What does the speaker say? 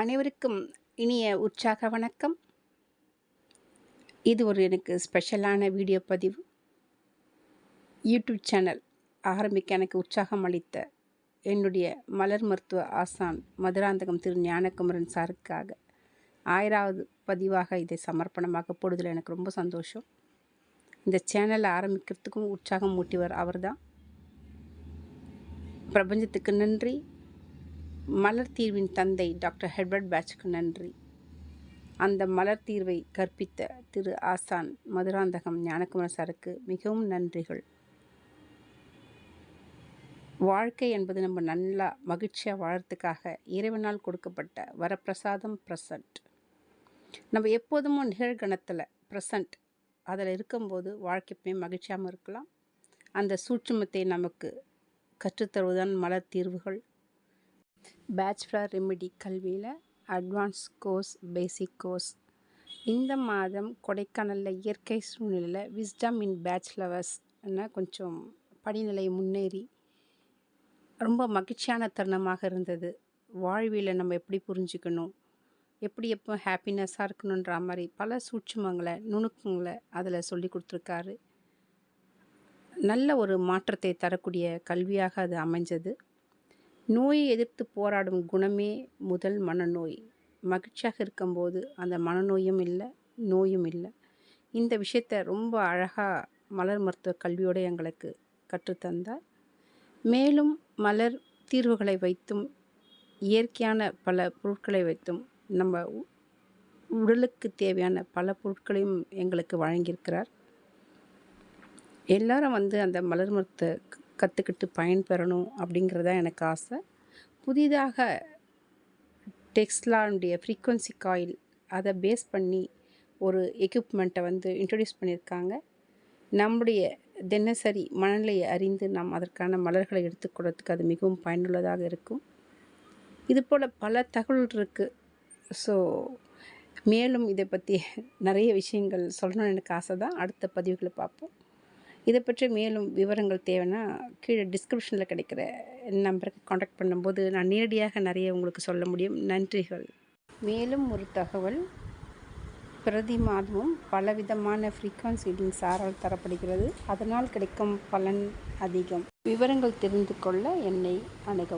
அனைவருக்கும் இனிய உற்சாக வணக்கம். இது ஒரு எனக்கு ஸ்பெஷலான வீடியோ பதிவு. யூடியூப் சேனல் ஆரம்பிக்க எனக்கு உற்சாகம் அளித்த என்னுடைய மலர் மருத்துவ ஆசான் மதுராந்தகம் திரு ஞானகுமரன் சாருக்காக ஆயிராவது பதிவாக இதை சமர்ப்பணமாக போடுதல் எனக்கு ரொம்ப சந்தோஷம். இந்த சேனலை ஆரம்பிக்கிறதுக்கும் உற்சாகம் மூட்டிவர் அவர்தான். பிரபஞ்சத்துக்கு நன்றி. மலர் தீர்வின் தந்தை டாக்டர் ஹெர்பர்ட் பேட்ச்க்கு நன்றி. அந்த மலர் தீர்வை கற்பித்த திரு ஆசான் மதுராந்தகம் ஞானகுமார் சாருக்கு மிகவும் நன்றிகள். வாழ்க்கை என்பது நம்ம நல்லா மகிழ்ச்சியாக வாழறதுக்காக இறைவனால் கொடுக்கப்பட்ட வரப்பிரசாதம் ப்ரெசண்ட் நம்ம எப்போதும் நிகழ்கணத்தில் ப்ரெசண்ட் அதில் இருக்கும்போது வாழ்க்கைப்பையும் மகிழ்ச்சியாகவும் இருக்கலாம். அந்த சூட்சுமத்தை நமக்கு கற்றுத்தருவதுதான் மலர் தீர்வுகள். பேச்சுலர் ரெமிடி கல்வியில் அட்வான்ஸ் கோர்ஸ் பேசிக் கோர்ஸ் இந்த மாதம் கொடைக்கானலில் இயற்கை சூழ்நிலையில் விஸ்டம் இன் பேச்சுலர்ஸ்னு கொஞ்சம் படிநிலை முன்னேறி ரொம்ப மகிழ்ச்சியான தருணமாக இருந்தது. வாழ்வியில் நம்ம எப்படி புரிஞ்சுக்கணும்? எப்படி எப்போ ஹாப்பினஸ்ஸாக இருக்கணுன்ற மாதிரி பல சூட்சுமங்களை நுணுக்கங்களை அதில் சொல்லி கொடுத்துருக்காரு. நல்ல ஒரு மாற்றத்தை தரக்கூடிய கல்வியாக அது அமைஞ்சது. நோயை எதிர்த்து போராடும் குணமே முதல் மனநோய். மகிழ்ச்சியாக இருக்கும்போது அந்த மனநோயும் இல்லை நோயும் இல்லை. இந்த விஷயத்த ரொம்ப அழகாக மலர் மருத்துவ கல்வியோடு எங்களுக்கு கற்றுத்தந்தார். மேலும் மலர் தீர்வுகளை வைத்தும் இயற்கையான பல பொருட்களை வைத்தும் நம்ம உடலுக்கு தேவையான பல பொருட்களையும் எங்களுக்கு வழங்கியிருக்கிறார். எல்லாரும் வந்து அந்த மலர் மருத்துவ கற்றுக்கிட்டு பயன்பெறணும் அப்படிங்கிறது தான் எனக்கு ஆசை. புதிதாக டெக்ஸ்லானுடைய ஃப்ரீக்குவன்சி காயில் அதை பேஸ் பண்ணி ஒரு எக்யூப்மெண்ட்டை வந்து இன்ட்ரடியூஸ் பண்ணியிருக்காங்க நம்முடைய தினசரி மனநிலையை அறிந்து நாம் அதற்கான மலர்களை எடுத்துக்கொள்றதுக்கு அது மிகவும் பயனுள்ளதாக இருக்கும். இது போல் பல தகவல் இருக்குது ஸோ மேலும் இதை பற்றி நிறைய விஷயங்கள் சொல்லணும்னு எனக்கு ஆசை தான் அடுத்த பதிவுகளை பார்ப்போம். இதை பற்றி மேலும் விவரங்கள் தேவைன்னா கீழே டிஸ்கிரிப்ஷனில் கிடைக்கிற நம்பருக்கு காண்டாக்ட் பண்ணும்போது நான் நேரடியாக நிறைய உங்களுக்கு சொல்ல முடியும். நன்றிகள். மேலும் ஒரு தகவல். பிரதி மாதமும் பலவிதமான ஃப்ரீக்வன்சி சாரால் தரப்படுகிறது. அதனால் கிடைக்கும் பலன் அதிகம். விவரங்கள் தெரிந்து கொள்ள என்னை அணுகவும்.